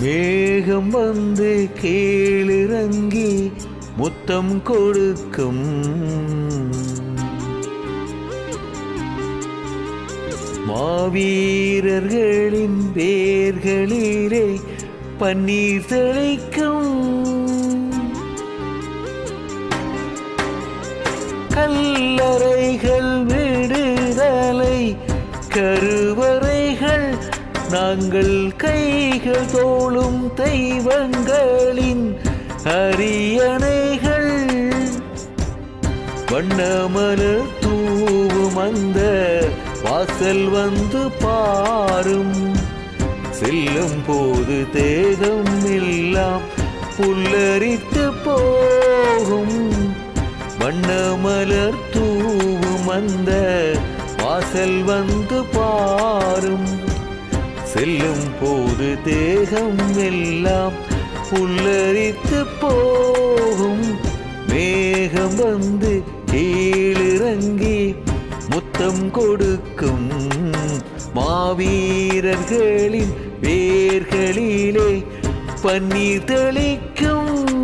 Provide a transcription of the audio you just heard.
மேகம் வந்து கீழிறங்கி முத்தம் கொடுக்கும். மாவீரர்களின் பேர்களிலே பன்னீர் தெளிக்கும். கல்லறைகள் விடுதலை கருவ நாங்கள் கைகள் தோளும் தெய்வங்களின் அரியணைகள். வண்ணமலர் தூவும் அந்த வாசல் வந்து பாரும். செல்லும் போது தேகம் எல்லாம் புல்லரித்து போகும். வண்ணமலர் தூவும் அந்த வாசல் வந்து பாரும். செல்லும் போது தேகம் எல்லாம் புல்லரித்து போகும். மேகம் வந்து கீழிறங்கி முத்தம் கொடுக்கும். மாவீரர்களின் வேர்களிலே பன்னீர் தெளிக்கும்.